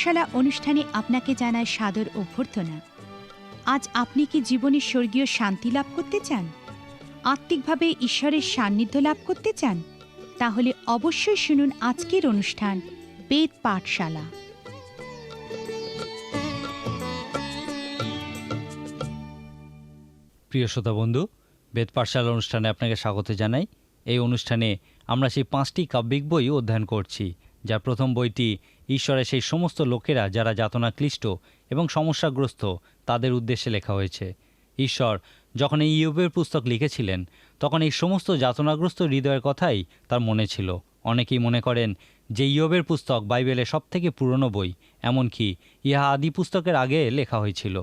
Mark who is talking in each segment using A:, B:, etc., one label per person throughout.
A: পাঠশালা
B: অনুষ্ঠানে আপনাকে জানায় সাদর অভ্যর্থনা। আজ আপনি কি জীবনে স্বর্গীয় শান্তি লাভ করতে চান? আত্মিকভাবে ঈশ্বরের সান্নিধ্য লাভ করতে চান? তাহলে অবশ্যই শুনুন আজকের অনুষ্ঠান, বেদ পাঠশালা।
C: প্রিয় শ্রোতা বন্ধু, বেদ পাঠশালা অনুষ্ঠানে আপনাকে স্বাগত জানাই। এই অনুষ্ঠানে আমরা সেই পাঁচটি কাব্যিক বই অধ্যয়ন করছি, যার প্রথম বইটি ঈশ্বরের সেই সমস্ত লোকেরা যারা যাতনা ক্লিষ্ট এবং সমস্যাগ্রস্ত, তাদের উদ্দেশ্যে লেখা হয়েছে। ঈশ্বর যখন এই ইয়বের পুস্তক লিখেছিলেন, তখন এই সমস্ত যাতনাগ্রস্ত হৃদয়ের কথাই তার মনে ছিল। অনেকেই মনে করেন যে ইয়বের পুস্তক বাইবেলের সবথেকে পুরনো বই, এমনকি ইহা আদি পুস্তকের আগে লেখা হয়েছিল।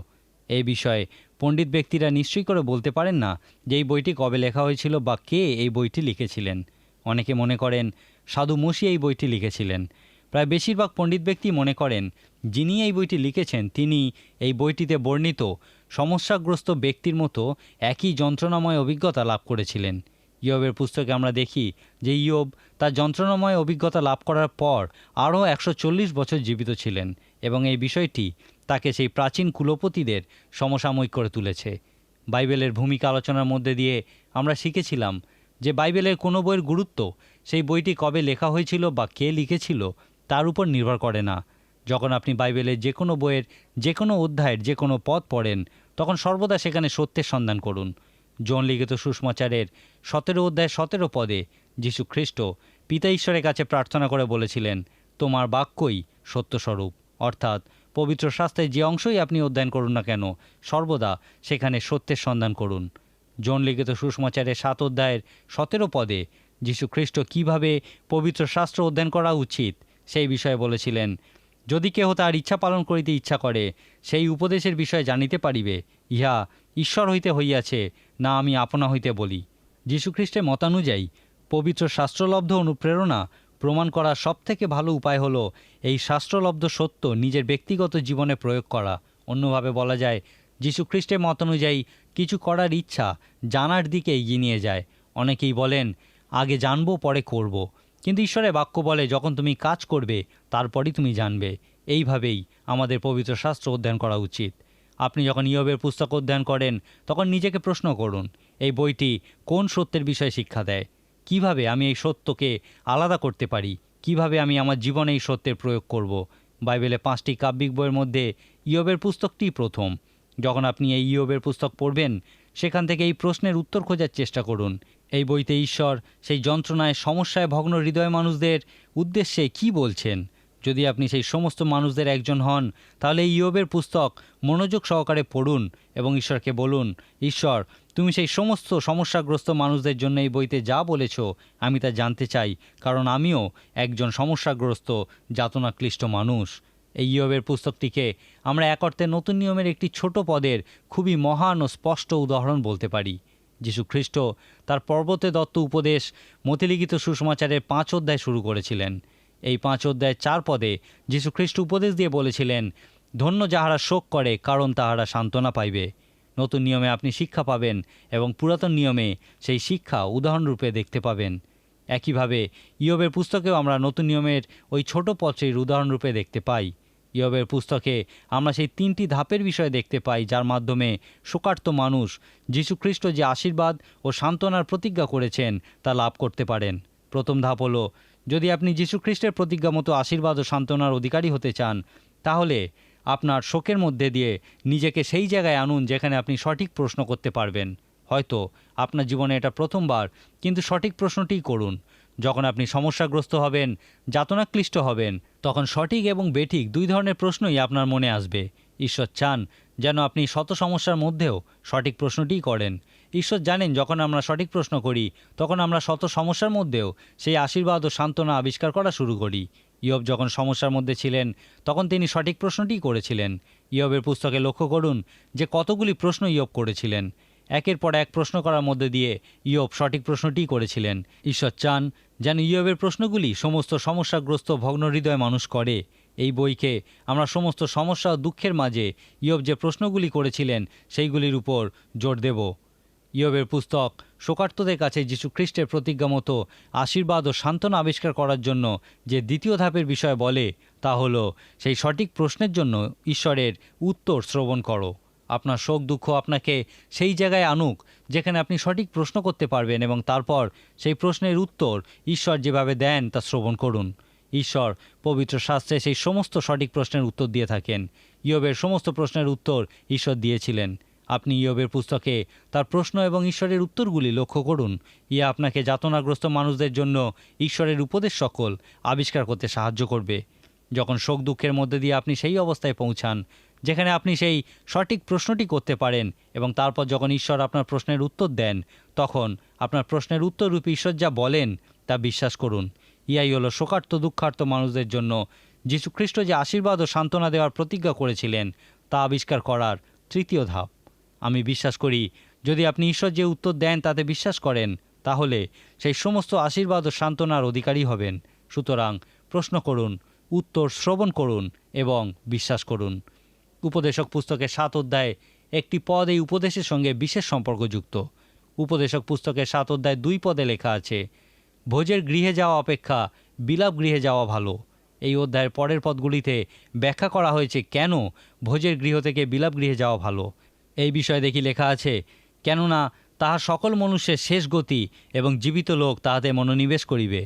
C: এই বিষয়ে পণ্ডিত ব্যক্তিরা নিশ্চয়ই করে বলতে পারেন না যে এই বইটি কবে লেখা হয়েছিল বা কে এই বইটি লিখেছিলেন। অনেকে মনে করেন সাধু মসি এই বইটি লিখেছিলেন। প্রায় বেশিরভাগ পণ্ডিত ব্যক্তি মনে করেন, যিনি এই বইটি লিখেছেন, তিনি এই বইটিতে বর্ণিত, সমস্যাগ্রস্ত ব্যক্তির মতো একই যন্ত্রণাময় অভিজ্ঞতা লাভ করেছিলেন। ইয়বের পুস্তকে আমরা দেখি যে ইয়ব তার যন্ত্রণাময় অভিজ্ঞতা লাভ করার পর আরও একশো চল্লিশ বছর জীবিত ছিলেন এবং এই বিষয়টি তাকে সেই প্রাচীন কুলপতিদের সমসাময়িক করে তুলেছে। বাইবেলের ভূমিকা আলোচনার মধ্যে দিয়ে আমরা শিখেছিলাম যে বাইবেলের কোনো বইয়ের গুরুত্ব সেই বইটি কবে লেখা হয়েছিল বা কে লিখেছিল তার উপর নির্ভর করে না। যখন আপনি বাইবেলের যে কোনো বইয়ের যে কোনো অধ্যায়ের যে কোনো পদ পড়েন, তখন সর্বদা সেখানে সত্যের সন্ধান করুন। জন লিখিত সুষমাচারের সতেরো অধ্যায় সতেরো পদে যীশু খ্রিস্ট পিতা ঈশ্বরের কাছে প্রার্থনা করে বলেছিলেন, তোমার বাক্যই সত্যস্বরূপ। অর্থাৎ পবিত্র শাস্ত্রের যে অংশই আপনি অধ্যয়ন করুন না কেন, সর্বদা সেখানে সত্যের সন্ধান করুন। জন লিখিত সুষমাচারের সাত অধ্যায়ের সতেরো পদে যীশু খ্রিস্ট কীভাবে পবিত্র শাস্ত্র অধ্যয়ন করা উচিত সেই বিষয়ে বলেছিলেন, যদি কেহ তার ইচ্ছা পালন করিতে ইচ্ছা করে, সেই উপদেশের বিষয়ে জানিতে পারিবে, ইহা ঈশ্বর হইতে হইয়াছে, না আমি আপনা হইতে বলি। যীশুখ্রিস্টের মতানুযায়ী, পবিত্র শাস্ত্রলব্ধ অনুপ্রেরণা প্রমাণ করার সবথেকে ভালো উপায় হলো, এই শাস্ত্রলব্ধ সত্য নিজের ব্যক্তিগত জীবনে প্রয়োগ করা। অন্যভাবে বলা যায়, যীশুখ্রিস্টের মতানুযায়ী, কিছু করার ইচ্ছা জানার দিকে এগিয়ে নিয়ে যায়। অনেকেই বলেন, আগে জানব, পরে করব। কিন্তু ঈশ্বরের বাক্য বলে, যখন তুমি কাজ করবে, তারপরই তুমি জানবে। এইভাবেই আমাদের পবিত্র শাস্ত্র অধ্যয়ন করা উচিত। আপনি যখন ইয়বের পুস্তক অধ্যয়ন করেন, তখন নিজেকে প্রশ্ন করুন, এই বইটি কোন সত্যের বিষয়ে শিক্ষা দেয়? কীভাবে আমি এই সত্যকে আলাদা করতে পারি? কীভাবে আমি আমার জীবনে এই সত্যের প্রয়োগ করব? বাইবেলে পাঁচটি কাব্যিক বইয়ের মধ্যে ইয়বের পুস্তকটি প্রথম। যখন আপনি এই ইয়বের পুস্তক পড়বেন, সেখান থেকে এই প্রশ্নের উত্তর খোঁজার চেষ্টা করুন। এই বইতে ঈশ্বর সেই যন্ত্রণায়, সমস্যায় ভগ্ন হৃদয় মানুষদের উদ্দেশ্যে কি বলছেন? যদি আপনি সেই সমস্ত মানুষদের একজন হন, তাহলে ইয়বের পুস্তক মনোযোগ সহকারে পড়ুন এবং ঈশ্বরকে বলুন, ঈশ্বর, তুমি সেই সমস্ত সমস্যাগ্রস্ত মানুষদের জন্য এই বইতে যা বলেছ, আমি তা জানতে চাই, কারণ আমিও একজন সমস্যাগ্রস্ত, যাতনাক্লিষ্ট মানুষ। এই ইয়বের পুস্তকটিকে আমরা এক অর্থে নতুন নিয়মের একটি ছোট পদের খুবই মহান ও স্পষ্ট উদাহরণ বলতে পারি। যীশু খ্রিস্ট তার পর্বতে দত্ত উপদেশ মতিলিখিত সুসমাচারের পাঁচ অধ্যায় শুরু করেছিলেন। এই পাঁচ অধ্যায় চার পদে যীশু খ্রিস্ট উপদেশ দিয়ে বলেছিলেন, ধন্য যাহারা শোক করে, কারণ তাহারা সান্ত্বনা পাইবে। নতুন নিয়মে আপনি শিক্ষা পাবেন এবং পুরাতন নিয়মে সেই শিক্ষা উদাহরণরূপে দেখতে পাবেন। একইভাবে ইয়বের পুস্তকেও আমরা নতুন নিয়মের ওই ছোট পত্রের উদাহরণরূপে দেখতে পাই। ইয়বের পুস্তকে আমরা সেই তিনটি ধাপের বিষয়ে দেখতে পাই, যার মাধ্যমে শোকার্ত মানুষ যীশুখ্রিস্ট যে আশীর্বাদ ও সান্ত্বনার প্রতিজ্ঞা করেছেন, তা লাভ করতে পারেন। প্রথম ধাপ হলো, যদি আপনি যীশুখ্রিস্টের প্রতিজ্ঞা মতো আশীর্বাদ ও সান্ত্বনার অধিকারী হতে চান, তাহলে আপনার শোকের মধ্যে দিয়ে নিজেকে সেই জায়গায় আনুন যেখানে আপনি সঠিক প্রশ্ন করতে পারবেন। হয়তো আপনার জীবনে এটা প্রথমবার, কিন্তু সঠিক প্রশ্নটিই করুন। যখন আপনি সমস্যাগ্রস্ত হবেন, যাতনাক্লিষ্ট হবেন, তখন সঠিক এবং বেঠিক দুই ধরনের প্রশ্নই আপনার মনে আসবে। ঈশ্বর চান যেন আপনি শত সমস্যার মধ্যেও সঠিক প্রশ্নটিই করেন। ঈশ্বর জানেন যখন আমরা সঠিক প্রশ্ন করি, তখন আমরা শত সমস্যার মধ্যেও সেই আশীর্বাদ ও সান্ত্বনা আবিষ্কার করা শুরু করি। ইয়ব যখন সমস্যার মধ্যে ছিলেন, তখন তিনি সঠিক প্রশ্নটিই করেছিলেন। ইয়বের পুস্তকে লক্ষ্য করুন যে কতগুলি প্রশ্ন ইয়ব করেছিলেন। একের পর এক প্রশ্ন করার মধ্যে দিয়ে ইয়ব সঠিক প্রশ্নটিই করেছিলেন। ঈশ্বর চান যেন ইয়বের প্রশ্নগুলি সমস্ত সমস্যাগ্রস্ত ভগ্ন হৃদয় মানুষ করে। এই বইকে আমরা সমস্ত সমস্যা ও দুঃখের মাঝে ইয়ব যে প্রশ্নগুলি করেছিলেন সেইগুলির উপর জোর দেব। ইয়বের পুস্তক শোকার্তদের কাছে খ্রিস্টের প্রতিজ্ঞা মতো আশীর্বাদ ও সান্ত্বনা আবিষ্কার করার জন্য যে দ্বিতীয় ধাপের বিষয় বলে, তা হলো, সেই সঠিক প্রশ্নের জন্য ঈশ্বরের উত্তর শ্রবণ করো। আপনার শোক, দুঃখ আপনাকে সেই জায়গায় আনুক যেখানে আপনি সঠিক প্রশ্ন করতে পারবেন এবং তারপর সেই প্রশ্নের উত্তর ঈশ্বর যেভাবে দেন তা শ্রবণ করুন। ঈশ্বর পবিত্র শাস্ত্রে সেই সমস্ত সঠিক প্রশ্নের উত্তর দিয়ে থাকেন। ইয়বের সমস্ত প্রশ্নের উত্তর ঈশ্বর দিয়েছিলেন। আপনি ইয়বের পুস্তকে তার প্রশ্ন এবং ঈশ্বরের উত্তরগুলি লক্ষ্য করুন। ইয়ে আপনাকে যাতনাগ্রস্ত মানুষদের জন্য ঈশ্বরের উপদেশ সকল আবিষ্কার করতে সাহায্য করবে। যখন শোক, দুঃখের মধ্যে দিয়ে আপনি সেই অবস্থায় পৌঁছান যেখানে আপনি সেই সঠিক প্রশ্নটি করতে পারেন এবং তারপর যখন ঈশ্বর আপনার প্রশ্নের উত্তর দেন, তখন আপনার প্রশ্নের উত্তররূপে ঈশ্বর যা বলেন তা বিশ্বাস করুন। ইয়াই হলো শোকার্ত দুঃখার্থ মানুষদের জন্য যীশুখ্রিস্ট যে আশীর্বাদ ও সান্ত্বনা দেওয়ার প্রতিজ্ঞা করেছিলেন, তা আবিষ্কার করার তৃতীয় ধাপ। আমি বিশ্বাস করি, যদি আপনি ঈশ্বর যে উত্তর দেন তাতে বিশ্বাস করেন, তাহলে সেই সমস্ত আশীর্বাদ ও সান্ত্বনার অধিকারী হবেন। সুতরাং প্রশ্ন করুন, উত্তর শ্রবণ করুন এবং বিশ্বাস করুন। উপদেশক পুস্তকের সাত অধ্যায়ে একটি পদ এই উপদেশের সঙ্গে বিশেষ সম্পর্কযুক্ত। উপদেশক পুস্তকের সাত অধ্যায় দুই পদে লেখা আছে, ভোজের গৃহে যাওয়া অপেক্ষা, বিলাপ গৃহে যাওয়া ভালো। এই অধ্যায়ের পরের পদগুলিতে ব্যাখ্যা করা হয়েছে কেন ভোজের গৃহ থেকে বিলাপ গৃহে যাওয়া ভালো। এই বিষয়ে দেখি লেখা আছে, কেননা তাহা সকল মনুষ্যের শেষ গতি এবং জীবিত লোক তাহাতে মনোনিবেশ করিবে।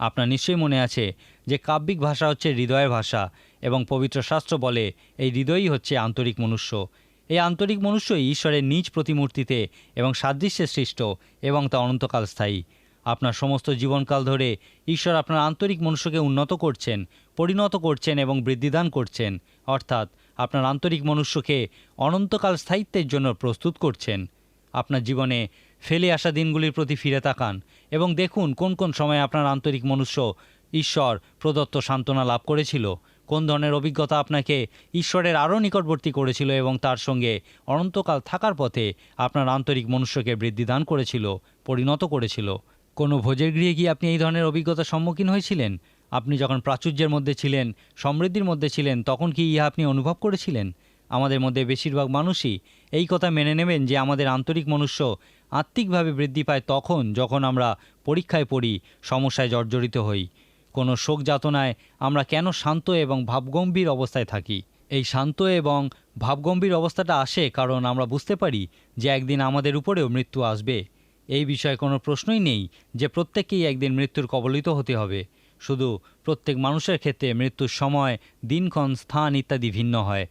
C: আপনার নিশ্চয়ই মনে আছে যে কাব্যিক ভাষা হচ্ছে হৃদয়ের ভাষা এবং পবিত্র শাস্ত্র বলে এই হৃদয়ই হচ্ছে আন্তরিক মনুষ্য। এই আন্তরিক মনুষ্যই ঈশ্বরের নিজ প্রতিমূর্তিতে এবং সাদৃশ্যে সৃষ্ট এবং তা অনন্তকাল স্থায়ী। আপনার সমস্ত জীবনকাল ধরে ঈশ্বর আপনার আন্তরিক মনুষ্যকে উন্নত করছেন, পরিণত করছেন এবং বৃদ্ধিদান করছেন। অর্থাৎ আপনার আন্তরিক মনুষ্যকে অনন্তকাল স্থায়িত্বের জন্য প্রস্তুত করছেন। আপনার জীবনে ফেলে আসা দিনগুলির প্রতি ফিরে তাকান এবং দেখুন কোন কোন সময়ে আপনার আন্তরিক মনুষ্য ঈশ্বর প্রদত্ত সান্ত্বনা লাভ করেছিল। কোন ধরনের অভিজ্ঞতা আপনাকে ঈশ্বরের আরও নিকটবর্তী করেছিল এবং তার সঙ্গে অনন্তকাল থাকার পথে আপনার আন্তরিক মনুষ্যকে বৃদ্ধি দান করেছিল, পরিণত করেছিল? কোনো ভোজের গৃহে গিয়ে আপনি এই ধরনের অভিজ্ঞতার সম্মুখীন হয়েছিলেন? আপনি যখন প্রাচুর্যের মধ্যে ছিলেন, সমৃদ্ধির মধ্যে ছিলেন, তখন কি ইহা আপনি অনুভব করেছিলেন? আমাদের মধ্যে বেশিরভাগ মানুষই এই কথা মেনে নেবেন যে আমাদের আন্তরিক মনুষ্য আত্মিকভাবে বৃদ্ধি পায় তখন যখন আমরা পরীক্ষায় পড়ি, সমস্যায় জর্জরিত হই। কোনো শোক যাতনায় আমরা কেন শান্ত এবং ভাবগম্ভীর অবস্থায় থাকি? এই শান্ত এবং ভাবগম্ভীর অবস্থাটা আসে কারণ আমরা বুঝতে পারি যে একদিন আমাদের উপরেও মৃত্যু আসবে। এই বিষয়ে কোনো প্রশ্নই নেই যে প্রত্যেককেই একদিন মৃত্যুর কবলিত হতে হবে। শুধু প্রত্যেক মানুষের ক্ষেত্রে মৃত্যুর সময়, দিনক্ষণ, স্থান ইত্যাদি ভিন্ন হয়।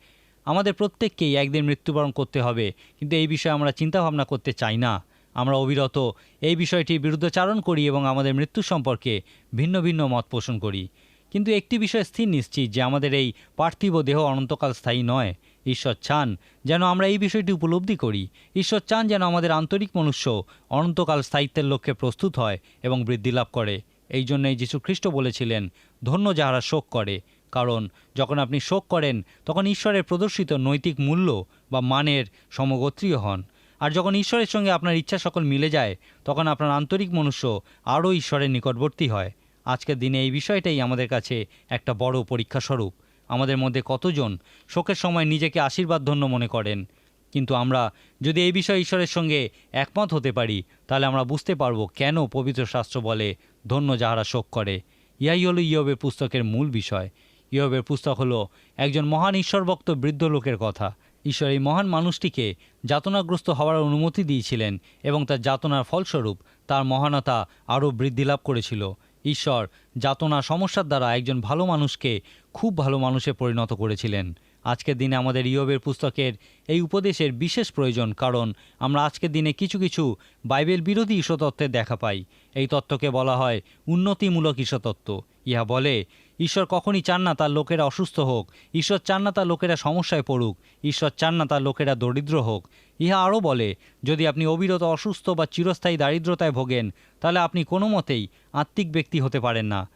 C: আমাদের প্রত্যেককেই একদিন মৃত্যুবরণ করতে হবে, কিন্তু এই বিষয়ে আমরা চিন্তাভাবনা করতে চাই না। আমরা অবিরত এই বিষয়টির বিরুদ্ধাচারণ করি এবং আমাদের মৃত্যু সম্পর্কে ভিন্ন ভিন্ন মত পোষণ করি। কিন্তু একটি বিষয় স্থির নিশ্চিত যে আমাদের এই পার্থিব দেহ অনন্তকাল স্থায়ী নয়। ঈশ্বর চান যেন আমরা এই বিষয়টি উপলব্ধি করি। ঈশ্বর চান যেন আমাদের আন্তরিক মনুষ্য অনন্তকাল স্থায়িত্বের লক্ষ্যে প্রস্তুত হয় এবং বৃদ্ধি লাভ করে। এই জন্যই যীশু খ্রিস্ট বলেছিলেন, ধন্য যাহারা শোক করে। কারণ যখন আপনি শোক করেন, তখন ঈশ্বরের প্রদর্শিত নৈতিক মূল্য বা মানের সমগোত্রীয় হন। আর যখন ঈশ্বরের সঙ্গে আপনার ইচ্ছা সকল মিলে যায়, তখন আপনার আন্তরিক মনুষ্য আরও ঈশ্বরের নিকটবর্তী হয়। আজকের দিনে এই বিষয়টাই আমাদের কাছে একটা বড় পরীক্ষা স্বরূপ। আমাদের মধ্যে কতজন শোকের সময় নিজেকে আশীর্বাদ ধন্য মনে করেন? কিন্তু আমরা যদি এই বিষয়ে ঈশ্বরের সঙ্গে একমত হতে পারি, তাহলে আমরা বুঝতে পারব কেন পবিত্র শাস্ত্র বলে ধন্য যাহারা শোক করে। ইয়াই হলো ইয়বের পুস্তকের মূল বিষয়। ইয়বের পুস্তক হলো একজন মহান ঈশ্বরভক্ত বৃদ্ধ লোকের কথা। ঈশ্বর এই মহান মানুষটিকে যাতনাগ্রস্ত হওয়ার অনুমতি দিয়েছিলেন এবং তার যাতনার ফলস্বরূপ তার মহানতা আরও বৃদ্ধি লাভ করেছিল। ঈশ্বর যাতনা সমস্যার দ্বারা একজন ভালো মানুষকে খুব ভালো মানুষে পরিণত করেছিলেন। আজকের দিনে আমাদের ইয়বের পুস্তকের এই উপদেশের বিশেষ প্রয়োজন, কারণ আমরা আজকের দিনে কিছু কিছু বাইবেল বিরোধী ঈশ্বতত্ত্বের দেখা পাই। এই তত্ত্বকে বলা হয় উন্নতিমূলক ঈশ্বতত্ত্ব ইহা বলে ঈশ্বর কখনই চান না তার লোকেরা অসুস্থ হোক। ঈশ্বর চান না তার লোকেরা সমস্যায় পড়ুক। ঈশ্বর চান না তার লোকেরা দরিদ্র হোক। ইহা আরও বলে, যদি আপনি অবিরত অসুস্থ বা চিরস্থায়ী দারিদ্রতায় ভোগেন, তাহলে আপনি কোনো মতেই আত্মিক ব্যক্তি হতে পারেন না।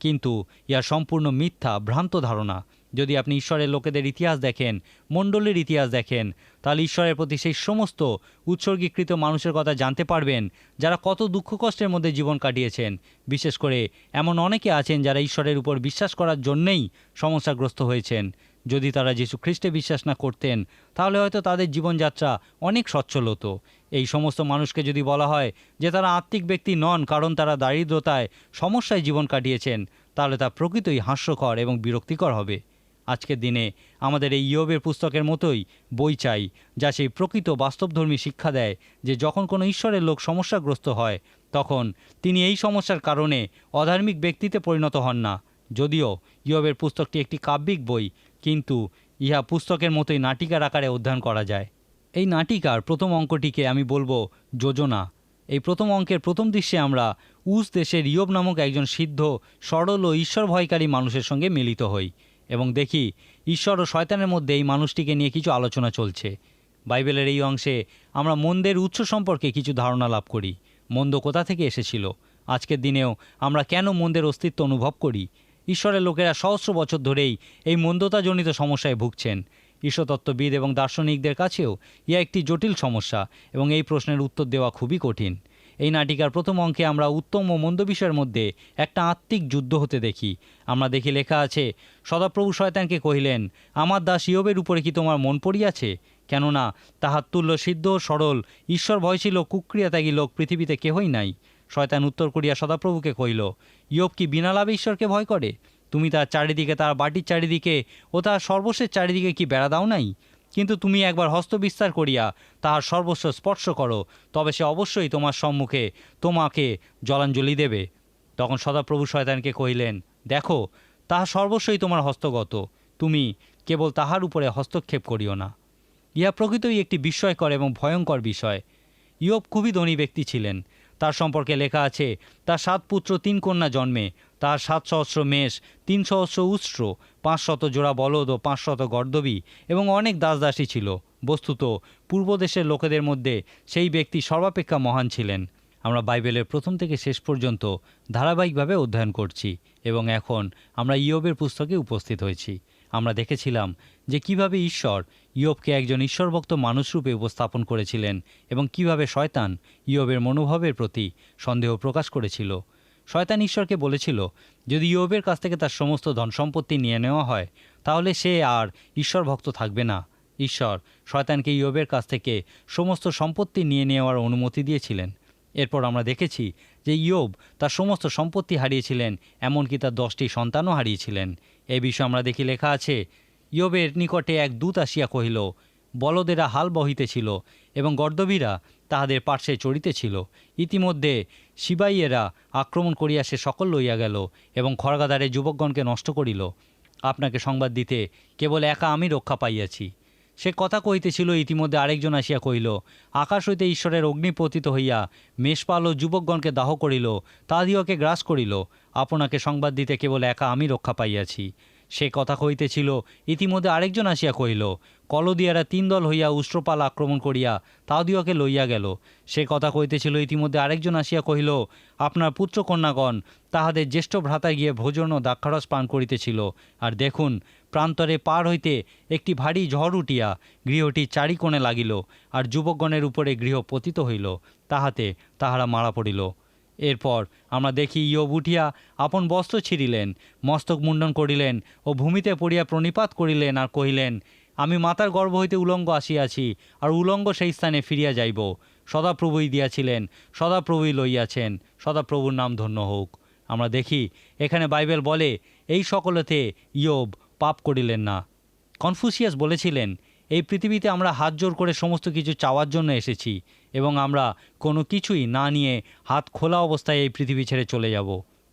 C: কিন্তু ইহা সম্পূর্ণ মিথ্যা, ভ্রান্ত ধারণা। যদি আপনি ঈশ্বরের লোকেদের ইতিহাস দেখেন, মণ্ডলীর ইতিহাস দেখেন, তাহলে ঈশ্বরের প্রতি সেই সমস্ত উৎসর্গীকৃত মানুষের কথা জানতে পারবেন, যারা কত দুঃখ কষ্টের মধ্যে জীবন কাটিয়েছেন। বিশেষ করে এমন অনেকে আছেন যারা ঈশ্বরের উপর বিশ্বাস করার জন্যেই সমস্যাগ্রস্ত হয়েছেন। যদি তারা যীশু খ্রিস্টে বিশ্বাস না করতেন, তাহলে হয়তো তাদের জীবনযাত্রা অনেক সচ্ছল হতো। এই সমস্ত মানুষকে যদি বলা হয় যে তারা আত্মিক ব্যক্তি নন, কারণ তারা দারিদ্রতায় সমস্যায় জীবন কাটিয়েছেন, তাহলে তা প্রকৃতই হাস্যকর এবং বিরক্তিকর হবে। আজকের দিনে আমাদের এই ইয়বের পুস্তকের মতোই বই চাই, যা সেই প্রকৃত বাস্তবধর্মী শিক্ষা দেয় যে যখন কোনো ঈশ্বরের লোক সমস্যাগ্রস্ত হয়, তখন তিনি এই সমস্যার কারণে অধার্মিক ব্যক্তিতে পরিণত হন না। যদিও ইয়বের পুস্তকটি একটি কাব্যিক বই, কিন্তু ইহা পুস্তকের মতোই নাটিকার আকারে অধ্যয়ন করা যায়। এই নাটিকার প্রথম অঙ্কটিকে আমি বলব যোজনা। এই প্রথম অঙ্কের প্রথম দৃশ্যে আমরা উস দেশের ইয়ব নামক একজন সিদ্ধ, সরল ও ঈশ্বর ভয়কারী মানুষের সঙ্গে মিলিত হই। এবং দেখি ঈশ্বর ও শয়তানের মধ্যে এই মানুষটিকে নিয়ে কিছু আলোচনা চলছে। বাইবেলের এই অংশে আমরা মন্দের উৎস সম্পর্কে কিছু ধারণা লাভ করি। মন্দ কোথা থেকে এসেছিল? আজকের দিনেও আমরা কেন মন্দের অস্তিত্ব অনুভব করি? ঈশ্বরের লোকেরা সহস্র বছর ধরেই এই মন্দতাজনিত সমস্যায় ভুগছেন। ঈশ্বরতত্ত্ববিদ এবং দার্শনিকদের কাছেও ইহা একটি জটিল সমস্যা এবং এই প্রশ্নের উত্তর দেওয়া খুবই কঠিন। এই নাটিকার প্রথম অঙ্কে আমরা উত্তম ও মন্দ বিষয়ের মধ্যে একটা আত্মিক যুদ্ধ হতে দেখি। আমরা দেখি লেখা আছে, সদাপ্রভু শয়তানকে কহিলেন, আমার দাস ইয়বের উপরে কি তোমার মন পড়িয়াছে? কেননা তাহার তুল্য সিদ্ধ সরল, ঈশ্বর ভয় ছিল, কুক্রিয়া ত্যাগী লোক পৃথিবীতে কেহই নাই। শয়তান উত্তর করিয়া সদাপ্রভুকে কহিল, ইয়ব কি বিনা লাভে ঈশ্বরকে ভয় করে? তুমি তার চারিদিকে, তার বাটির চারিদিকে ও তার সর্বশেষ চারিদিকে কি বেড়া দাও নাই? কিন্তু তুমি একবার হস্তবিস্তার করিয়া তাহার সর্বস্ব স্পর্শ করো, তবে সে অবশ্যই তোমার সম্মুখে তোমাকে জলাঞ্জলি দেবে। তখন সদাপ্রভু শয়তানকে কহিলেন, দেখো, তাহা সর্বস্বই তোমার হস্তগত। তুমি কেবল তাহার উপরে হস্তক্ষেপ করিও না। ইহা প্রকৃতই একটি বিস্ময়কর এবং ভয়ঙ্কর বিষয়। ইয়ব খুবই ধনী ব্যক্তি ছিলেন। তার সম্পর্কে লেখা আছে, তার সাত পুত্র, তিন কন্যা জন্মে। তার সাত সহস্র মেষ, তিন সহস্র উস্ত্র পাঁচশত জোড়া বলদ ও পাঁচশত গর্দবী এবং অনেক দাসদাসী ছিল। বস্তুত, পূর্ব দেশের লোকেদের মধ্যে সেই ব্যক্তি সর্বাপেক্ষা মহান ছিলেন। আমরা বাইবেলের প্রথম থেকে শেষ পর্যন্ত ধারাবাহিকভাবে অধ্যয়ন করছি এবং এখন আমরা ইয়বের পুস্তকে উপস্থিত হয়েছি। আমরা দেখেছিলাম যে কীভাবে ঈশ্বর ইয়বকে একজন ঈশ্বরভক্ত মানুষরূপে উপস্থাপন করেছিলেন এবং কীভাবে শয়তান ইয়বের মনোভাবের প্রতি সন্দেহ প্রকাশ করেছিল। শয়তান ঈশ্বরকে বলেছিল, যদি ইয়বের কাছ থেকে তার সমস্ত ধন সম্পত্তি নিয়ে নেওয়া হয়, তাহলে সে আর ঈশ্বর ভক্ত থাকবে না। ঈশ্বর শয়তানকে ইয়বের কাছ থেকে সমস্ত সম্পত্তি নিয়ে নেওয়ার অনুমতি দিয়েছিলেন। এরপর আমরা দেখেছি যে ইয়োব তার সমস্ত সম্পত্তি হারিয়েছিলেন, এমনকি তার দশটি সন্তানও হারিয়েছিলেন। এ বিষয়ে আমরা দেখি লেখা আছে ইয়োবের নিকটে এক দূত আসিয়া কহিল, বলদেরা হাল বহিতেছিল এবং গর্দবীরা তাহাদের পার্শ্বে চড়িতেছিল। ইতিমধ্যে সিবাইয়েরা আক্রমণ করিয়া সে সকল লইয়া গেল এবং খড়গাদারে যুবকগণকে নষ্ট করিল। আপনাকে সংবাদ দিতে কেবল একা আমি রক্ষা পাইয়াছি সে কথা কহিতেছিল, ইতিমধ্যে আরেকজন আসিয়া কহিল, আকাশ হইতে ঈশ্বরের অগ্নি পতিত হইয়া মেষপাল ও যুবকগণকে দাহ করিল তাদিওকে গ্রাস করিল। আপনাকে সংবাদ দিতে কেবল একা আমি রক্ষা পাইয়াছি। সে কথা কহিতেছিল, ইতিমধ্যে আরেকজন আসিয়া কহিল, কলদিয়ারা তিন দল হইয়া উষ্ট্রপাল আক্রমণ করিয়া তাদিওকে লইয়া গেল। সে কথা কহিতেছিল, ইতিমধ্যে আরেকজন আসিয়া কহিল, আপনার পুত্রকন্যাগণ তাহাদের জ্যেষ্ঠ ভ্রাতায় গিয়ে ভোজন ও দ্রাক্ষারস পান করিতেছিল। আর দেখুন, প্রান্তরে পার হইতে একটি ভারী ঝড় উঠিয়া গৃহটি চারি কোণে লাগিল, আর যুবকগণের উপরে গৃহ পতিত হইল। তাহাতে তাহারা মারা পড়িল। এরপর আমরা দেখি ইয়ব উঠিয়া আপন বস্ত্র ছিঁড়িলেন, মস্তক মুণ্ডন করিলেন ও ভূমিতে পড়িয়া প্রণিপাত করিলেন আর কহিলেন, আমি মাতার গর্ভ হইতে উলঙ্গ আসিয়াছি আর উলঙ্গ সেই স্থানে ফিরিয়া যাইব। সদাপ্রভুই দিয়াছিলেন, সদাপ্রভুই লইয়াছেন, সদাপ্রভুর নাম ধন্য হোক। আমরা দেখি এখানে বাইবেল বলে, এই সকলেতে ইয়োব পাপ করিলেন না। কনফুসিয়াস বলেছিলেন, এই পৃথিবীতে আমরা হাত জোর করে সমস্ত কিছু চাওয়ার জন্য এসেছি। এবং আমরা কোনো কিছুই না নিয়ে হাত খোলা অবস্থায় এই পৃথিবী ছেড়ে চলে যাব।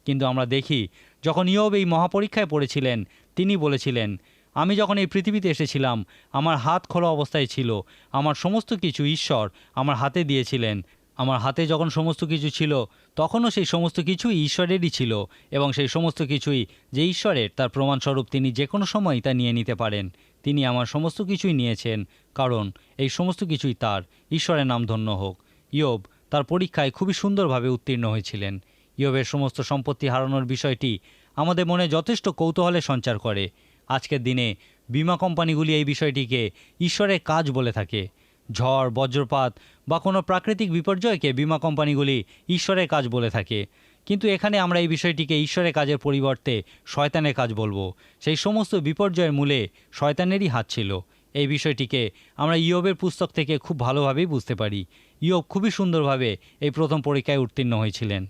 C: কিন্তু আমরা দেখি, যখন ইয়ব এই মহাপরীক্ষায় পড়েছিলেন, তিনি বলেছিলেন, আমি যখন এই পৃথিবীতে এসেছিলাম, আমার হাত খোলা অবস্থায় ছিল। আমার সমস্ত কিছু ঈশ্বর আমার হাতে দিয়েছিলেন। আমার হাতে যখন সমস্ত কিছু ছিল, তখনও সেই সমস্ত কিছুই ঈশ্বরেরই ছিল এবং সেই সমস্ত কিছুই যে ঈশ্বরের, তার প্রমাণস্বরূপ তিনি যে কোনো সময় তা নিয়ে নিতে পারেন। তিনি আমার সমস্ত কিছুই নিয়েছেন, কারণ এই সমস্ত কিছুই তার। ঈশ্বরের নাম ধন্য হোক। ইয়োব তার পরীক্ষায় খুবই সুন্দরভাবে উত্তীর্ণ হয়েছিলেন। ইয়োবের সমস্ত সম্পত্তি হারানোর বিষয়টি আমাদের মনে যথেষ্ট কৌতূহলের সঞ্চার করে। আজকের দিনে বিমা কোম্পানিগুলি এই বিষয়টিকে ঈশ্বরের কাজ বলে থাকে। ঝড়, বজ্রপাত বা কোনো প্রাকৃতিক বিপর্যয়কে বিমা কোম্পানিগুলি ঈশ্বরের কাজ বলে থাকে। কিন্তু এখানে আমরা এই বিষয়টিকে ঈশ্বরের কাজের পরিবর্তে শয়তানের কাজ বলব। সেই সমস্ত বিপর্যয়ের মূলে শয়তানেরই হাত ছিল। এই বিষয়টিকে আমরা ইয়বের পুস্তক থেকে খুব ভালোভাবেই বুঝতে পারি। ইয়ব খুবই সুন্দরভাবে এই প্রথম পরীক্ষায় উত্তীর্ণ হয়েছিলেন।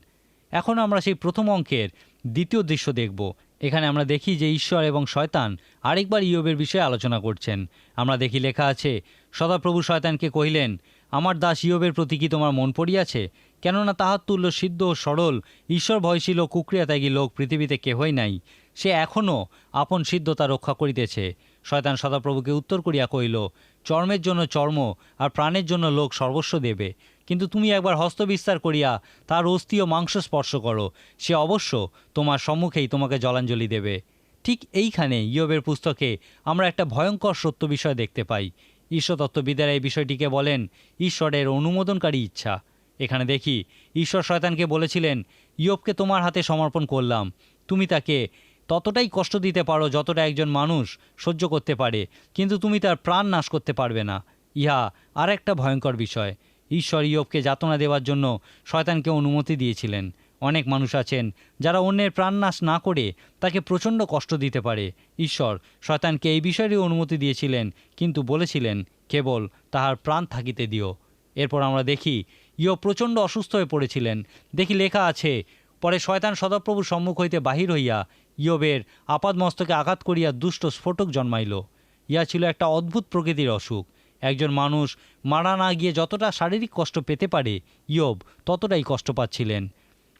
C: এখন আমরা সেই প্রথম অঙ্কের দ্বিতীয় দৃশ্য দেখব। এখানে আমরা দেখি যে ঈশ্বর এবং শয়তান আরেকবার ইয়বের বিষয়ে আলোচনা করছেন। আমরা দেখি লেখা আছে, সদাপ্রভু শয়তানকে কহিলেন, আমার দাস ইয়বের প্রতি কি তোমার মন পড়িয়াছে? কেননা তাহার তুল্য সিদ্ধ ও সরল। ঈশ্বর ভয়শীল কুক্রিয়া ত্যাগী লোক পৃথিবীতে কেহই নাই। সে এখনও আপন সিদ্ধতা রক্ষা করিতেছে। শয়তান সদাপ্রভুকে উত্তর করিয়া কহিল, চর্মের জন্য চর্ম আর প্রাণের জন্য লোক সর্বস্ব দেবে। কিন্তু তুমি একবার হস্ত বিস্তার করিয়া তার অস্থি ও মাংস স্পর্শ করো। সে অবশ্য তোমার সম্মুখেই তোমাকে জলাঞ্জলি দেবে। ঠিক এইখানে ইয়বের পুস্তকে আমরা একটা ভয়ঙ্কর সত্য বিষয় দেখতে পাই। ঈশ্বরতত্ত্ববিদেরা এই বিষয়টিকে বলেন, ঈশ্বরের অনুমোদনকারী ইচ্ছা। এখানে দেখি, ঈশ্বর শয়তানকে বলেছিলেন, ইয়বকে তোমার হাতে সমর্পণ করলাম, তুমি তাকে ততটাই কষ্ট দিতে পারো যতটা একজন মানুষ সহ্য করতে পারে, কিন্তু তুমি তার প্রাণ নাশ করতে পারবে না। ইহা আর একটা ভয়ঙ্কর বিষয়। ঈশ্বর ইয়বকে যাতনা দেওয়ার জন্য শয়তানকে অনুমতি দিয়েছিলেন। অনেক মানুষ আছেন যারা অন্যের প্রাণনাশ না করে তাকে প্রচণ্ড কষ্ট দিতে পারে। ঈশ্বর শয়তানকে এই বিষয়েরই অনুমতি দিয়েছিলেন, কিন্তু বলেছিলেন, কেবল তাহার প্রাণ থাকিতে দিও। এরপর আমরা দেখি ইয় প্রচণ্ড অসুস্থ হয়ে পড়েছিলেন। দেখি লেখা আছে, পরে শয়তান সদাপ্রভুর সম্মুখ হইতে বাহির হইয়া ইয়বের আপাদ মস্তকে আঘাত করিয়া দুষ্ট স্ফোটক জন্মাইল। ইয়া ছিল একটা অদ্ভুত প্রকৃতির অসুখ। একজন মানুষ মারা না গিয়ে যতটা শারীরিক কষ্ট পেতে পারে, ইয়ব ততটাই কষ্ট পাচ্ছিলেন।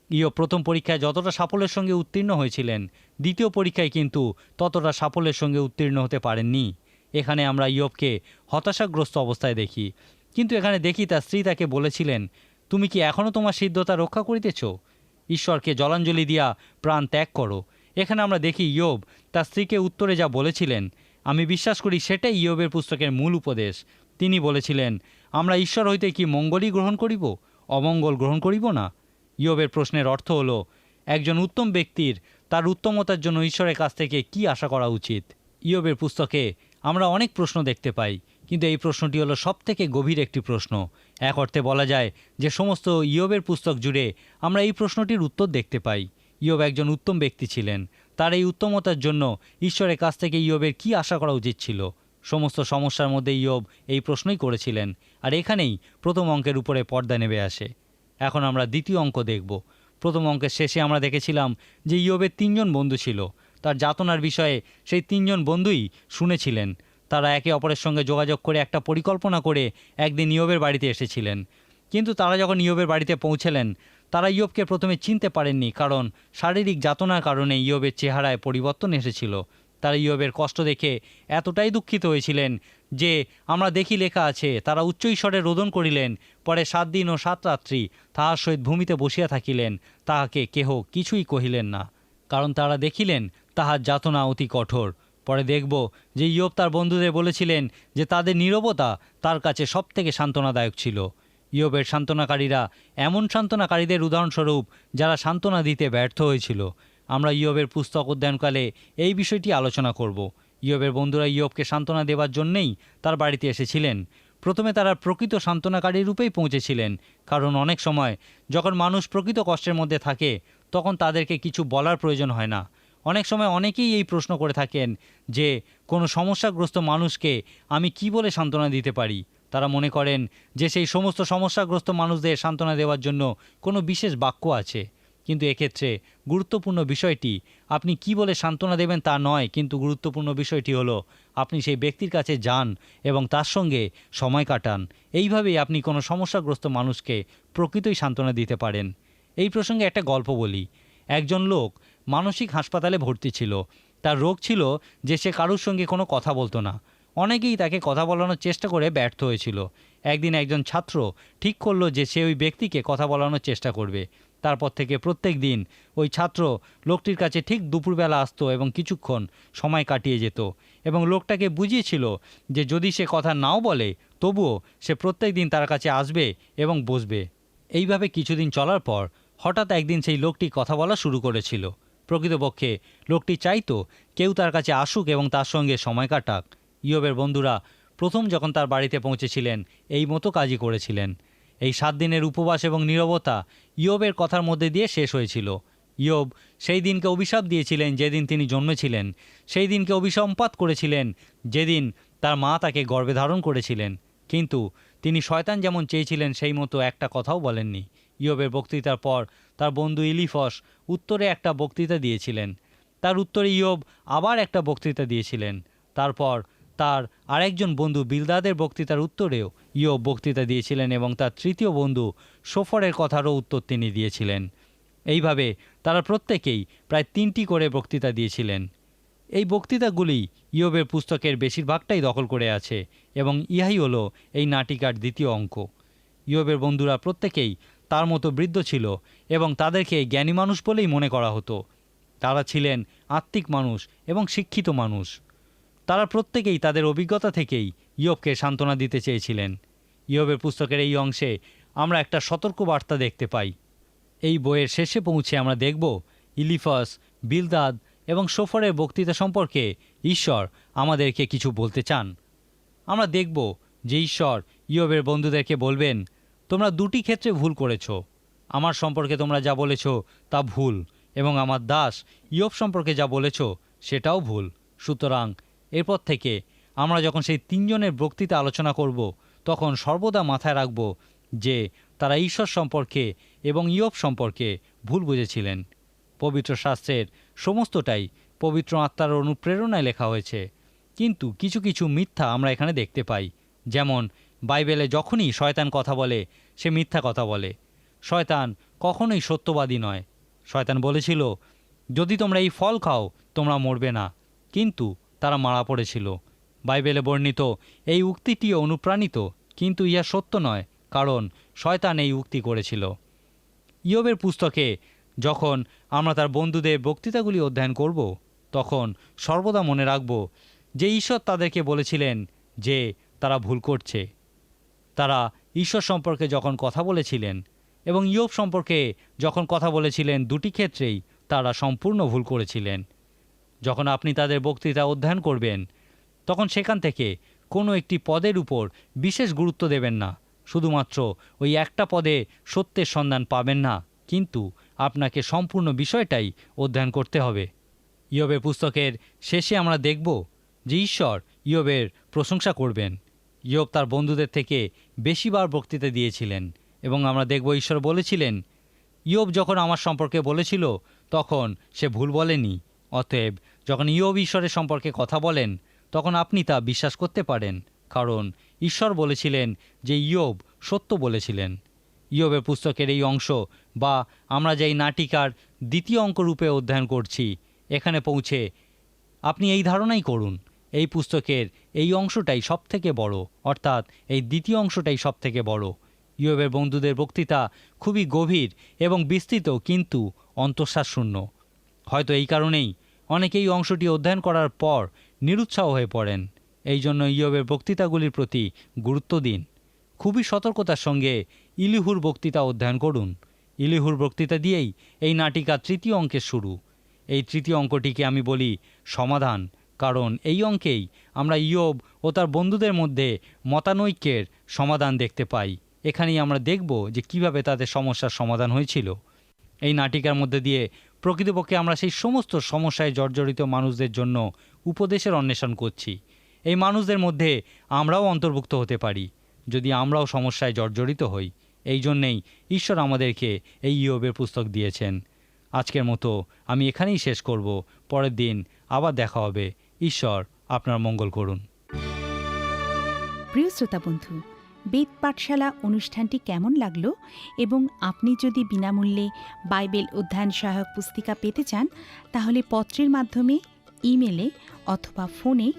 C: ইয়ব প্রথম পরীক্ষায় যতটা সাফল্যের সঙ্গে উত্তীর্ণ হয়েছিলেন, দ্বিতীয় পরীক্ষায় কিন্তু ততটা সাফল্যের সঙ্গে উত্তীর্ণ হতে পারেননি। এখানে আমরা ইয়বকে হতাশাগ্রস্ত অবস্থায় দেখি। কিন্তু এখানে দেখি তার স্ত্রী তাকে বলেছিলেন, তুমি কি এখনও তোমার সিদ্ধতা রক্ষা করিতেছ? ঈশ্বরকে জলাঞ্জলি দিয়া প্রাণ ত্যাগ করো। এখানে আমরা দেখি ইয়োব তার স্ত্রীকে উত্তরে যা বলেছিলেন, আমি বিশ্বাস করি সেটাই ইয়োবের পুস্তকের মূল উপদেশ। তিনি বলেছিলেন, আমরা ঈশ্বর হইতে কি মঙ্গলই গ্রহণ করিব? অমঙ্গল গ্রহণ করিব না? ইয়বের প্রশ্নের অর্থ হলো, একজন উত্তম ব্যক্তির তার উত্তমতার জন্য ঈশ্বরের কাছ থেকে কি আশা করা উচিত? ইয়বের পুস্তকে আমরা অনেক প্রশ্ন দেখতে পাই। কিন্তু এই প্রশ্নটি হলো সবথেকে গভীর একটি প্রশ্ন। এক অর্থে বলা যায় যে সমস্ত ইয়বের পুস্তক জুড়ে আমরা এই প্রশ্নটির উত্তর দেখতে পাই। ইয়ব একজন উত্তম ব্যক্তি ছিলেন। তার এই উত্তমতার জন্য ঈশ্বরের কাছ থেকে ইয়বের কি আশা করা উচিত ছিল? সমস্ত সমস্যার মধ্যে ইয়ব এই প্রশ্নই করেছিলেন, আর এখানেই প্রথম অঙ্কের উপরে পর্দা নেমে আসে। এখন আমরা দ্বিতীয় অঙ্ক দেখব। প্রথম অঙ্কের শেষে আমরা দেখেছিলাম যে ইয়বের তিনজন বন্ধু ছিল। তার যাতনার বিষয়ে সেই তিনজন বন্ধুই শুনেছিলেন। তারা একে অপরের সঙ্গে যোগাযোগ করে একটা পরিকল্পনা করে একদিন ইয়বের বাড়িতে এসেছিলেন। কিন্তু তারা যখন ইয়বের বাড়িতে পৌঁছলেন, তারা ইয়বকে প্রথমে চিনতে পারেননি কারণ শারীরিক যাতনার কারণে ইয়বের চেহারায় পরিবর্তন এসেছিল। তারা ইয়বের কষ্ট দেখে এতটাই দুঃখিত হয়েছিলেন যে, আমরা দেখি লেখা আছে, তারা উচ্চ ঈশ্বরে রোদন করিলেন, পরে সাত দিন ও সাত রাত্রি তাহার সহিত ভূমিতে বসিয়া থাকিলেন, তাহাকে কেহ কিছুই কহিলেন না। কারণ তারা দেখিলেন তাহার যাতনা অতি কঠোর। পরে দেখব যে ইয়ব তার বন্ধুদের বলেছিলেন যে তাদের নীরবতা তার কাছে সবথেকে সান্ত্বনাদায়ক ছিল। ইয়বের সান্ত্বনাকারীরা এমন সান্ত্বনাকারীদের উদাহরণস্বরূপ যারা সান্ত্বনা দিতে ব্যর্থ হয়েছিল। আমরা ইয়বের পুস্তক অধ্যয়নকালে এই বিষয়টি আলোচনা করব। ইয়বের বন্ধুরা ইয়বকে সান্ত্বনা দেওয়ার জন্যেই তার বাড়িতে এসেছিলেন। প্রথমে তারা প্রকৃত সান্ত্বনাকারী রূপেই পৌঁছেছিলেন, কারণ অনেক সময় যখন মানুষ প্রকৃত কষ্টের মধ্যে থাকে, তখন তাদেরকে কিছু বলার প্রয়োজন হয় না। অনেক সময় অনেকেই এই প্রশ্ন করে থাকেন যে, কোনো সমস্যাগ্রস্ত মানুষকে আমি কি বলে সান্ত্বনা দিতে পারি? তারা মনে করেন যে, সেই সমস্ত সমস্যাগ্রস্ত মানুষদের সান্ত্বনা দেওয়ার জন্য কোনো বিশেষ বাক্য আছে। কিন্তু এক্ষেত্রে গুরুত্বপূর্ণ বিষয়টি, আপনি কি বলে সান্ত্বনা দেবেন তা নয়, কিন্তু গুরুত্বপূর্ণ বিষয়টি হলো, আপনি সেই ব্যক্তির কাছে যান এবং তার সঙ্গে সময় কাটান। এইভাবেই আপনি কোনো সমস্যাগ্রস্ত মানুষকে প্রকৃতই সান্ত্বনা দিতে পারেন। এই প্রসঙ্গে একটা গল্প বলি। একজন লোক মানসিক হাসপাতালে ভর্তি ছিল। তার রোগ ছিল যে সে কারুর সঙ্গে কোনো কথা বলতো না। অনেকেই তাকে কথা বলানোর চেষ্টা করে ব্যর্থ হয়েছিল। একদিন একজন ছাত্র ঠিক করল যে সে ওই ব্যক্তিকে কথা বলানোর চেষ্টা করবে। তারপর থেকে প্রত্যেক দিন ওই ছাত্র লোকটির কাছে ঠিক দুপুরবেলা আসতো এবং কিছুক্ষণ সময় কাটিয়ে যেত এবং লোকটাকে বুঝিয়েছিল যে যদি সে কথা নাও বলে, তবুও সে প্রত্যেক দিন তার কাছে আসবে এবং বসবে। এইভাবে কিছুদিন চলার পর হঠাৎ একদিন সেই লোকটি কথা বলা শুরু করেছিল। প্রকৃতপক্ষে লোকটি চাইতো কেউ তার কাছে আসুক এবং তার সঙ্গে সময় কাটাক। ইয়বের বন্ধুরা প্রথম যখন তার বাড়িতে পৌঁছেছিলেন, এই মতো কাজই করেছিলেন। এই সাত দিনের উপবাস এবং নীরবতা ইয়বের কথার মধ্যে দিয়ে শেষ হয়েছিল। ইয়ব সেই দিনকে অভিশাপ দিয়েছিলেন যেদিন তিনি জন্মেছিলেন, সেই দিনকে অভিসম্পাত করেছিলেন যেদিন তার মা তাকে গর্ভে ধারণ করেছিলেন। কিন্তু তিনি শয়তান যেমন চেয়েছিলেন, সেই মতো একটা কথাও বলেননি। ইয়বের বক্তৃতার পর তার বন্ধু ইলিফস উত্তরে একটা বক্তৃতা দিয়েছিলেন। তার উত্তরে ইয়ব আবার একটা বক্তৃতা দিয়েছিলেন। তারপর তার আরেকজন বন্ধু বিলদাদের বক্তৃতার উত্তরেও ইয়ব বক্তৃতা দিয়েছিলেন এবং তার তৃতীয় বন্ধু সোফরের কথারও উত্তর তিনি দিয়েছিলেন। এইভাবে তারা প্রত্যেকেই প্রায় তিনটি করে বক্তৃতা দিয়েছিলেন। এই বক্তৃতাগুলি ইয়বের পুস্তকের বেশিরভাগটাই দখল করে আছে এবং ইহাই হলো এই নাটিকার দ্বিতীয় অঙ্ক। ইয়বের বন্ধুরা প্রত্যেকেই তার মতো বৃদ্ধ ছিল এবং তাদেরকে জ্ঞানী মানুষ বলেই মনে করা হতো। তারা ছিলেন আত্মিক মানুষ এবং শিক্ষিত মানুষ। তারা প্রত্যেকেই তাদের অভিজ্ঞতা থেকেই ইয়বকে সান্ত্বনা দিতে চেয়েছিলেন। ইয়বের পুস্তকের এই অংশে আমরা একটা সতর্ক বার্তা দেখতে পাই। এই বইয়ের শেষে পৌঁছে আমরা দেখব ইলিফাস, বিলদাদ এবং সোফরের বক্তৃতা সম্পর্কে ঈশ্বর আমাদেরকে কিছু বলতে চান। আমরা দেখব যে ঈশ্বর ইয়বের বন্ধুদেরকে বলবেন তোমরা দুটি ক্ষেত্রে ভুল করেছ। আমার সম্পর্কে তোমরা যা বলেছ তা ভুল এবং আমার দাস ইয়ব সম্পর্কে যা বলেছ সেটাও ভুল। সুতরাং এরপর থেকে আমরা যখন সেই তিনজনের বক্তৃতা আলোচনা করব, তখন সর্বদা মাথায় রাখব যে তারা ঈশ্বর সম্পর্কে এবং ইয়ব সম্পর্কে ভুল বুঝেছিলেন। পবিত্র শাস্ত্রের সমস্তটাই পবিত্র আত্মার অনুপ্রেরণায় লেখা হয়েছে। কিন্তু কিছু কিছু মিথ্যা আমরা এখানে দেখতে পাই। যেমন বাইবেলে যখনই শয়তান কথা বলে, সে মিথ্যা কথা বলে। শয়তান কখনোই সত্যবাদী নয়। শয়তান বলেছিল, যদি তোমরা এই ফল খাও, তোমরা মরবে না। কিন্তু তারা মারা পড়েছিল। বাইবেলে বর্ণিত, এই উক্তিটিও অনুপ্রাণিত, কিন্তু ইহা সত্য নয়, কারণ শয়তান এই উক্তি করেছিল। ইয়বের পুস্তকে যখন আমরা তার বন্ধুদের বক্তৃতাগুলি অধ্যয়ন করব, তখন সর্বদা মনে রাখব যে ঈশ্বর তাদেরকে বলেছিলেন যে তারা ভুল করছে। তারা ঈশ্বর সম্পর্কে যখন কথা বলেছিলেন এবং ইয়ব সম্পর্কে যখন কথা বলেছিলেন দুটি ক্ষেত্রেই তারা সম্পূর্ণ ভুল করেছিলেন। যখন আপনি তাদের বক্তৃতা অধ্যয়ন করবেন, তখন সেখান থেকে কোনো একটি পদের উপর বিশেষ গুরুত্ব দেবেন না। শুধুমাত্র ওই একটা পদে সত্যের সন্ধান পাবেন না, কিন্তু আপনাকে সম্পূর্ণ বিষয়টাই অধ্যয়ন করতে হবে। ইয়বের পুস্তকের শেষে আমরা দেখব যে ঈশ্বর ইয়বের প্রশংসা করবেন। ইয়ব তার বন্ধুদের থেকে বেশিবার বক্তৃতা দিয়েছিলেন এবং আমরা দেখব ঈশ্বর বলেছিলেন, ইয়ব যখন আমার সম্পর্কে বলেছিল, তখন সে ভুল বলেনি। অতএব যখন ইয়োব ঈশ্বরের সম্পর্কে কথা বলেন, তখন আপনি তা বিশ্বাস করতে পারেন, কারণ ঈশ্বর বলেছিলেন যে ইয়ব সত্য বলেছিলেন। ইয়বের পুস্তকের এই অংশ বা আমরা যেই নাটিকার দ্বিতীয় অঙ্ক রূপে অধ্যয়ন করছি, এখানে পৌঁছে আপনি এই ধারণাই করুন। এই পুস্তকের এই অংশটাই সব থেকে বড়, অর্থাৎ এই দ্বিতীয় অংশটাই সব থেকে বড়। ইয়বের বন্ধুদের বক্তৃতা খুবই গভীর এবং বিস্তৃত, কিন্তু অন্তঃশ্বাস শূন্য হয়তো এই কারণেই অনেকে এই অংশটি অধ্যয়ন করার পর নিরুৎসাহ হয়ে পড়েন। এই জন্য ইয়বের বক্তৃতাগুলির প্রতি গুরুত্ব দিন। খুবই সতর্কতার সঙ্গে ইলিহুর বক্তৃতা অধ্যয়ন করুন। ইলিহুর বক্তৃতা দিয়েই এই নাটিকা তৃতীয় অঙ্কের শুরু। এই তৃতীয় অঙ্কটিকে আমি বলি সমাধান। কারণ এই অঙ্কেই আমরা ইয়ব ও তার বন্ধুদের মধ্যে মতানৈক্যের সমাধান দেখতে পাই। এখানেই আমরা দেখব যে কীভাবে তাদের সমস্যার সমাধান হয়েছিল। এই নাটিকার মধ্যে দিয়ে প্রকৃতপক্ষে আমরা সেই সমস্ত সমস্যায় জর্জরিত মানুষদের জন্য উপদেশের অন্বেষণ করছি। এই মানুষদের মধ্যে আমরাও অন্তর্ভুক্ত হতে পারি। যদি আমরাও সমস্যায় জর্জরিত হই, এই জন্যেই ঈশ্বর আমাদেরকে এই ইয়বের পুস্তক দিয়েছেন। আজকের মতো আমি এখানেই শেষ করব। পরের দিন আবার দেখা হবে। ঈশ্বর আপনার মঙ্গল করুন।
B: প্রিয় শ্রোতা বন্ধু, বেদ পাঠশালা অনুষ্ঠানটি কেমন লাগল? এবং আপনি যদি বিনামূল্যে বাইবেল অধ্যয়ন সহায়ক পুস্তিকা পেতে চান, তাহলে পত্রের মাধ্যমে, ইমেলে অথবা ফোনে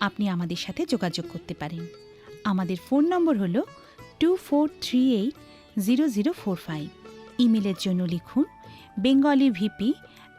B: আপনি আমাদের সাথে যোগাযোগ করতে পারেন। আমাদের ফোন নম্বর হল two four three eight zero zero four five. ইমেলের জন্য লিখুন, Bengali VP